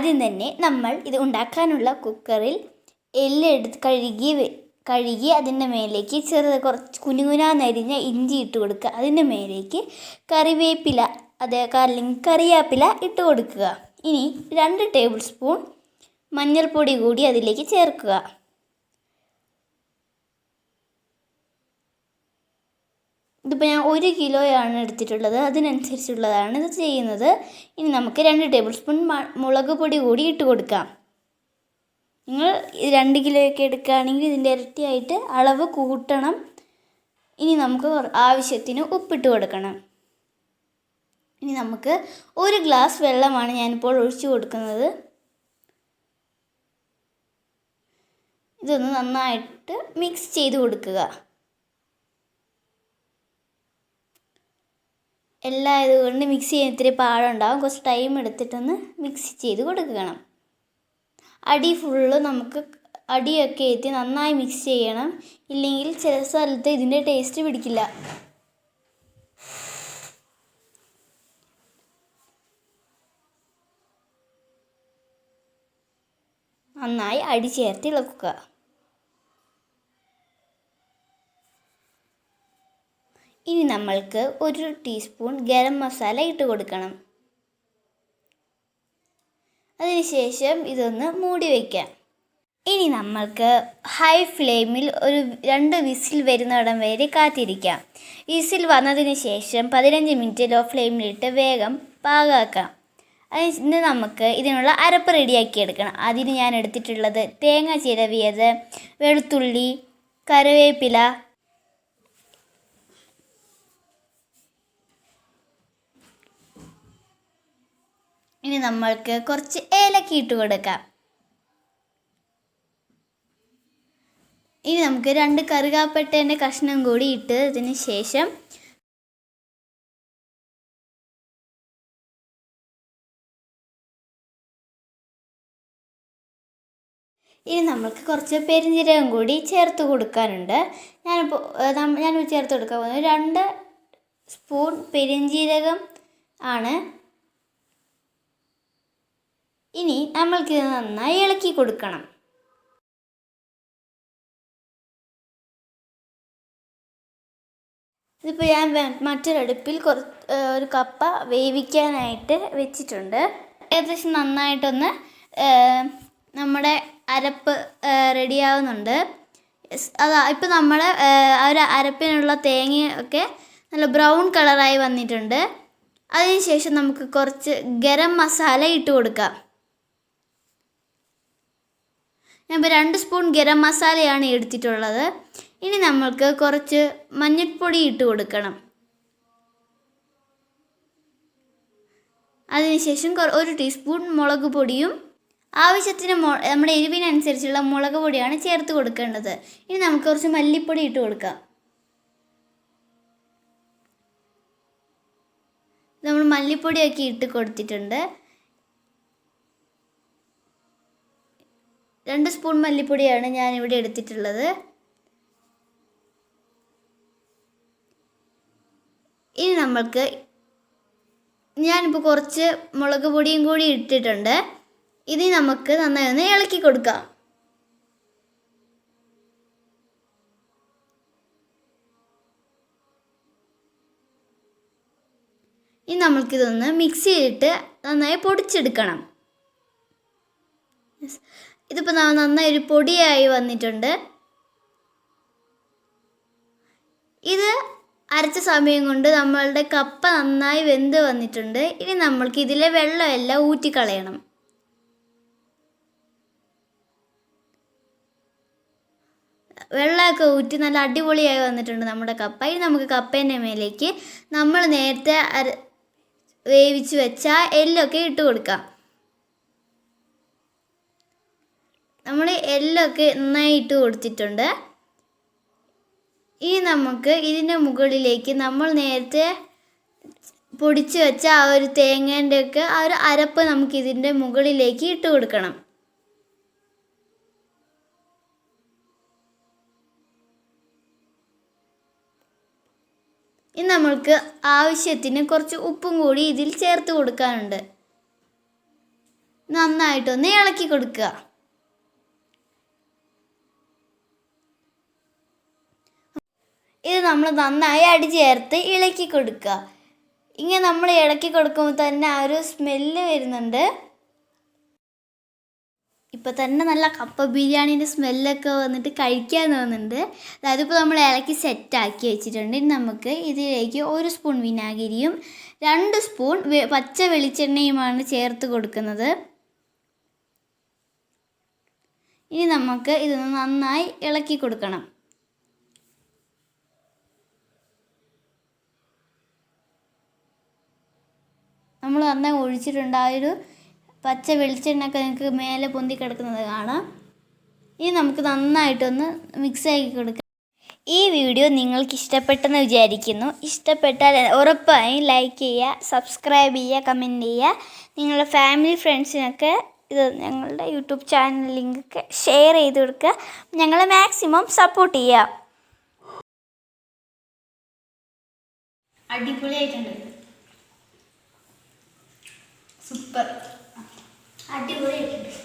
ആദ്യം തന്നെ നമ്മൾ ഇത് ഉണ്ടാക്കാനുള്ള കുക്കറിൽ എല്ലെടുത്ത് കഴുകി കഴുകി അതിന്റെ മേലേക്ക് ചെറുത് കുറച്ച് കുനുകുനാന്നരിഞ്ഞ ഇഞ്ചി ഇട്ട് കൊടുക്കുക. അതിന്റെ മേലേക്ക് കറിവേപ്പില അതേ അല്ലെങ്കിൽ കറിവേപ്പില ഇട്ട് കൊടുക്കുക. ഇനി രണ്ട് ടേബിൾ സ്പൂൺ മഞ്ഞൾപ്പൊടി കൂടി അതിലേക്ക് ചേർക്കുക. ഇതിപ്പോൾ ഞാൻ ഒരു കിലോയാണ് എടുത്തിട്ടുള്ളത്. അതിനനുസരിച്ചുള്ളതാണ് ഇത് ചെയ്യുന്നത്. ഇനി നമുക്ക് രണ്ട് ടേബിൾ സ്പൂൺ മുളക് പൊടി കൂടി ഇട്ട് കൊടുക്കാം. നിങ്ങൾ രണ്ട് കിലോയൊക്കെ എടുക്കുകയാണെങ്കിൽ ഇതിന്റെ ഇരട്ടിയായിട്ട് അളവ് കൂട്ടണം. ഇനി നമുക്ക് ആവശ്യത്തിന് ഉപ്പിട്ട് കൊടുക്കണം. ഇനി നമുക്ക് ഒരു ഗ്ലാസ് വെള്ളമാണ് ഞാനിപ്പോൾ ഒഴിച്ചു കൊടുക്കുന്നത്. ഇതൊന്ന് നന്നായിട്ട് മിക്സ് ചെയ്ത് കൊടുക്കുക. എല്ലാം കൊണ്ട് മിക്സ് ചെയ്യാൻ ഇത്തിരി പാടുണ്ടാവും. കുറച്ച് ടൈം എടുത്തിട്ടൊന്ന് മിക്സ് ചെയ്ത് കൊടുക്കണം. അടി ഫുള്ള് നമുക്ക് അടിയൊക്കെ എത്തി നന്നായി മിക്സ് ചെയ്യണം. ഇല്ലെങ്കിൽ ചില സ്ഥലത്ത് ഇതിന്റെ ടേസ്റ്റ് പിടിക്കില്ല. നന്നായി അടി ചേർത്ത് ഇളക്കുക. ഇനി നമ്മൾക്ക് ഒരു ടീസ്പൂൺ ഗരം മസാല ഇട്ട് കൊടുക്കണം. അതിനുശേഷം ഇതൊന്ന് മൂടി വയ്ക്കാം ഇനി നമ്മൾക്ക് ഹൈ ഫ്ലെയിമിൽ ഒരു രണ്ട് വിസിൽ വരുന്നിടം വരെ കാത്തിരിക്കാം. വിസിൽ വന്നതിന് ശേഷം പതിനഞ്ച് മിനിറ്റ് ലോ ഫ്ലെയിമിലിട്ട് വേഗം പാകാക്കാം അതിന് നമുക്ക് ഇതിനുള്ള അരപ്പ് റെഡിയാക്കി എടുക്കണം. അതിന് ഞാൻ എടുത്തിട്ടുള്ളത് തേങ്ങ ചിരവിയത് വെളുത്തുള്ളി കറിവേപ്പില ഇനി നമ്മൾക്ക് കുറച്ച് ഏലക്ക ഇട്ട് കൊടുക്കാം. ഇനി നമുക്ക് രണ്ട് കറുകാപ്പട്ടേന്റെ കഷ്ണം കൂടി ഇട്ട് ഇതിന് ശേഷം ഇനി നമ്മൾക്ക് കുറച്ച് പെരിഞ്ജീരകം കൂടി ചേർത്ത് കൊടുക്കാനുണ്ട്. ഞാനിപ്പോൾ ഞാൻ ചേർത്ത് കൊടുക്കാൻ പോകുന്നത് രണ്ട് സ്പൂൺ പെരിഞ്ജീരകം ആണ്. ഇനി നമ്മൾക്കിത് നന്നായി ഇളക്കി കൊടുക്കണം. ഇതിപ്പോൾ ഞാൻ മറ്റൊരടുപ്പിൽ കുറ ഒരു കപ്പ വേവിക്കാനായിട്ട് വെച്ചിട്ടുണ്ട്. ഏകദേശം നന്നായിട്ടൊന്ന് നമ്മുടെ അരപ്പ് റെഡിയാവുന്നുണ്ട്. അതാ ഇപ്പം നമ്മൾ ആ ഒരു അരപ്പിനുള്ള തേങ്ങയൊക്കെ നല്ല ബ്രൗൺ കളറായി വന്നിട്ടുണ്ട്. അതിനുശേഷം നമുക്ക് കുറച്ച് ഗരം മസാല ഇട്ട് കൊടുക്കാം. ഞാനിപ്പോൾ രണ്ട് സ്പൂൺ ഗരം മസാലയാണ് എടുത്തിട്ടുള്ളത്. ഇനി നമ്മൾക്ക് കുറച്ച് മഞ്ഞൾപ്പൊടി ഇട്ട് കൊടുക്കണം. അതിനുശേഷം ഒരു ടീസ്പൂൺ മുളക് പൊടിയും ആവശ്യത്തിന് നമ്മുടെ എരിവിനനുസരിച്ചുള്ള മുളക് പൊടിയാണ് ചേർത്ത് കൊടുക്കേണ്ടത്. ഇനി നമുക്ക് കുറച്ച് മല്ലിപ്പൊടി ഇട്ട് കൊടുക്കാം. നമ്മൾ മല്ലിപ്പൊടിയൊക്കെ ഇട്ട് കൊടുത്തിട്ടുണ്ട്. രണ്ട് സ്പൂൺ മല്ലിപ്പൊടിയാണ് ഞാൻ ഇവിടെ എടുത്തിട്ടുള്ളത്. ഇനി നമ്മൾക്ക് ഞാനിപ്പോൾ കുറച്ച് മുളക് പൊടിയും കൂടി ഇട്ടിട്ടുണ്ട്. ഇത് നമുക്ക് നന്നായി ഒന്ന് ഇളക്കി കൊടുക്കാം. ഇനി നമ്മൾക്കിതൊന്ന് മിക്സ് ചെയ്തിട്ട് നന്നായി പൊടിച്ചെടുക്കണം. ഇതിപ്പോൾ നന്നായി ഒരു പൊടിയായി വന്നിട്ടുണ്ട്. ഇത് അരച്ച സമയം കൊണ്ട് നമ്മളുടെ കപ്പ നന്നായി വെന്ത് വന്നിട്ടുണ്ട്. ഇനി നമ്മൾക്ക് ഇതിലെ വെള്ളമെല്ലാം ഊറ്റിക്കളയണം. വെള്ളമൊക്കെ ഊറ്റി നല്ല അടിപൊളിയായി വന്നിട്ടുണ്ട് നമ്മുടെ കപ്പ. ഇനി നമുക്ക് കപ്പേന്റെ മേലേക്ക് നമ്മൾ നേരത്തെ വേവിച്ച് വെച്ച എല്ലൊക്കെ ഇട്ട് കൊടുക്കാം. നമ്മൾ എല്ലൊക്കെ നന്നായി ഇട്ട് കൊടുത്തിട്ടുണ്ട്. ഇനി നമുക്ക് ഇതിന്റെ മുകളിലേക്ക് നമ്മൾ നേരത്തെ പൊടിച്ച് വെച്ച ആ ഒരു തേങ്ങേന്റെ ഒക്കെ ആ ഒരു അരപ്പ് നമുക്ക് ഇതിന്റെ മുകളിലേക്ക് ഇട്ട് കൊടുക്കണം. ഇനി നമ്മൾക്ക് ആവശ്യത്തിന് കുറച്ച് ഉപ്പും കൂടി ഇതിൽ ചേർത്ത് കൊടുക്കാനുണ്ട്. നന്നായിട്ടൊന്ന് ഇളക്കി കൊടുക്കുക. ഇത് നമ്മൾ നന്നായി അടി ചേർത്ത് ഇളക്കി കൊടുക്കുക. ഇങ്ങനെ നമ്മൾ ഇളക്കി കൊടുക്കുമ്പോൾ തന്നെ ആ ഒരു സ്മെല്ല് വരുന്നുണ്ട്. ഇപ്പോൾ തന്നെ നല്ല കപ്പ ബിരിയാണീന്റെ സ്മെല്ലൊക്കെ വന്നിട്ട് കഴിക്കാൻ തോന്നുന്നുണ്ട്. അതായത് ഇപ്പോൾ നമ്മൾ ഇളക്കി സെറ്റാക്കി വെച്ചിട്ടുണ്ട്. നമുക്ക് ഇതിലേക്ക് ഒരു സ്പൂൺ വിനാഗിരിയും രണ്ട് സ്പൂൺ പച്ച വെളിച്ചെണ്ണയുമാണ് ചേർത്ത് കൊടുക്കുന്നത്. ഇനി നമുക്ക് ഇതൊന്ന് നന്നായി ഇളക്കി കൊടുക്കണം. നന്നായി ഒഴിച്ചിട്ടുണ്ട്. ആ ഒരു പച്ച വെളിച്ചെണ്ണയൊക്കെ നിങ്ങൾക്ക് മേലെ പൊന്തി കിടക്കുന്നത് കാണാം. ഇനി നമുക്ക് നന്നായിട്ടൊന്ന് മിക്സ് ആക്കി കൊടുക്കാം. ഈ വീഡിയോ നിങ്ങൾക്ക് ഇഷ്ടപ്പെട്ടെന്ന് വിചാരിക്കുന്നു. ഇഷ്ടപ്പെട്ടാൽ ഉറപ്പായും ലൈക്ക് ചെയ്യുക സബ്സ്ക്രൈബ് ചെയ്യുക കമന്റ് ചെയ്യുക. നിങ്ങളുടെ ഫാമിലി ഫ്രണ്ട്സിനൊക്കെ ഇത് ഞങ്ങളുടെ യൂട്യൂബ് ചാനൽ ലിങ്കൊക്കെ ഷെയർ ചെയ്ത് കൊടുക്കുക. ഞങ്ങളെ മാക്സിമം സപ്പോർട്ട് ചെയ്യുക. അടിപൊളിയായിട്ടുണ്ട്. സൂപ്പർ അടിപൊളിയായിട്ടുണ്ട്.